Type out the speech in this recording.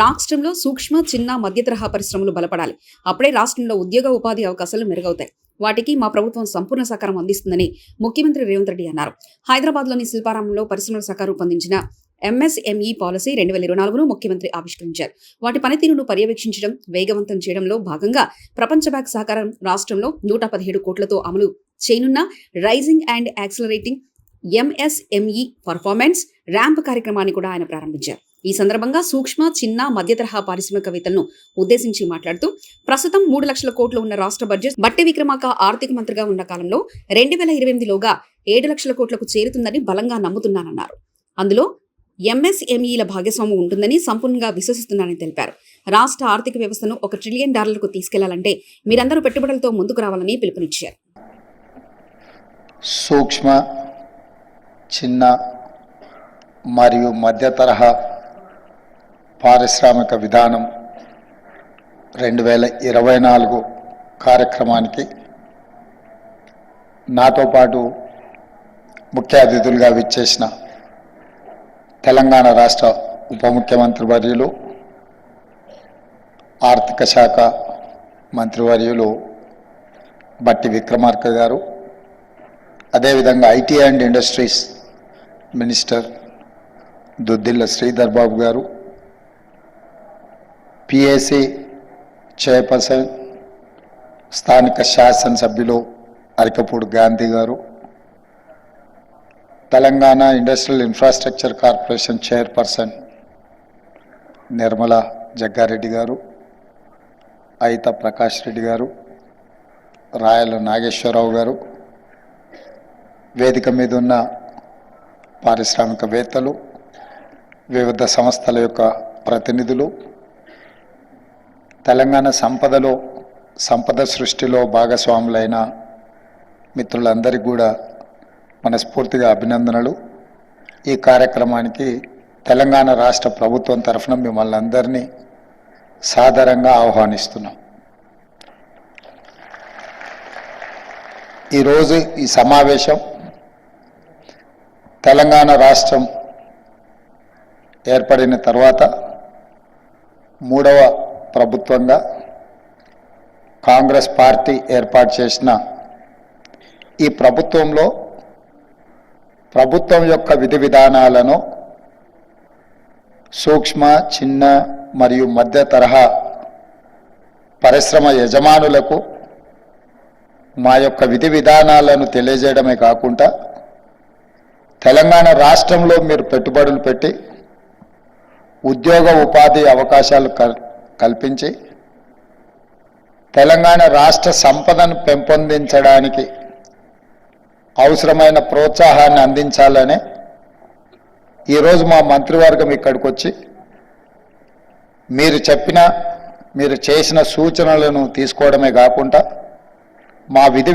రాష్ట్రంలో సూక్ష్మ చిన్న మధ్య తరహా పరిశ్రమలు బలపడాలి. అప్పుడే రాష్ట్రంలో ఉద్యోగ ఉపాధి అవకాశాలు మెరుగవుతాయి. వాటికి మా ప్రభుత్వం సంపూర్ణ సహకారం అందిస్తుందని ముఖ్యమంత్రి రేవంత్ రెడ్డి అన్నారు. హైదరాబాద్లోని శిల్పారామంలో పరిశ్రమల శాఖ రూపొందించిన ఎంఎస్ఎంఈ పాలసీ రెండు వేల ఇరవై నాలుగును ముఖ్యమంత్రి ఆవిష్కరించారు. వాటి పనితీరును పర్యవేక్షించడం వేగవంతం చేయడంలో భాగంగా ప్రపంచ బ్యాంక్ సహకారం రాష్ట్రంలో నూట పదిహేడు కోట్లతో అమలు చేయనున్న raising and accelerating MSME performance RAMP కార్యక్రమాన్ని కూడా ఆయన ప్రారంభించారు. ఈ సందర్భంగా సూక్ష్మ చిన్న మధ్య తరహా పారిశ్రామికవేత్తలను ఉద్దేశించి మాట్లాడుతూ ప్రస్తుతం మూడు లక్షల కోట్లు ఉన్న రాష్ట్ర బడ్జెట్ బట్టి విక్రమాక ఆర్థిక మంత్రిగా ఉన్న కాలంలో రెండు వేల ఇరవై ఎనిమిదిలోగా ఏడు లక్షల కోట్లకు చేరుతుందని బలంగా నమ్ముతున్నానన్నారు. అందులో ఎంఎస్ఎంఈల భాగస్వామ్యం ఉంటుందని సంపూర్ణంగా విశ్వసిస్తున్నానని తెలిపారు. రాష్ట్ర ఆర్థిక వ్యవస్థను ఒక ట్రిలియన్ డాలర్లకు తీసుకెళ్ళాలంటే మీరందరూ పెట్టుబడులతో ముందుకు రావాలని పిలుపునిచ్చారు. సూక్ష్మ చిన్న మరియు మధ్య తరహా పారిశ్రామిక విధానం రెండు వేల ఇరవై నాలుగు కార్యక్రమానికి నాతో పాటు ముఖ్య అతిథులుగా విచ్చేసిన తెలంగాణ రాష్ట్ర ఉప ముఖ్యమంత్రి వర్యులు ఆర్థిక శాఖ మంత్రివర్యులు బట్టి విక్రమార్క గారు అదేవిధంగా IT and industries minister Duddilla Sridhar Babu garu PAC chairperson స్థానిక శాసనసభ్యులు Arikapudi Gandhi garu Telangana industrial infrastructure corporation chairperson Nirmala Jaggareddy garu Aitha Prakash Reddy గారు రాయల నాగేశ్వరరావు గారు వేదిక మీద ఉన్న పారిశ్రామికవేత్తలు వివిధ సంస్థల యొక్క ప్రతినిధులు తెలంగాణ సంపదలో సంపద సృష్టిలో భాగస్వాములైన మిత్రులందరికీ కూడా మనస్ఫూర్తిగా అభినందనలు. ఈ కార్యక్రమానికి తెలంగాణ రాష్ట్ర ప్రభుత్వం తరఫున మిమ్మల్ని అందరినీ సాదరంగా ఆహ్వానిస్తున్నాం. ఈరోజు ఈ సమావేశం తెలంగాణ రాష్ట్రం ఏర్పడిన తర్వాత మూడవ ప్రభుత్వంగా కాంగ్రెస్ పార్టీ ఏర్పాటు చేసిన ఈ ప్రభుత్వంలో ప్రభుత్వం యొక్క విధి విధానాలను సూక్ష్మ చిన్న మరియు మధ్య తరహా పరిశ్రమ యజమానులకు మా యొక్క విధి విధానాలను తెలియజేయడమే కాకుండా తెలంగాణ రాష్ట్రంలో మీరు పెట్టుబడులు పెట్టి ఉద్యోగ ఉపాధి అవకాశాలు కల్పించి తెలంగాణ రాష్ట్ర సంపదను పెంపొందించడానికి అవసరమైన ప్రోత్సాహాన్ని అందించాలనే ఈరోజు మా మంత్రివర్గం ఇక్కడికి వచ్చి మీరు చెప్పిన మీరు చేసిన సూచనలను తీసుకోవడమే కాకుండా మా విధి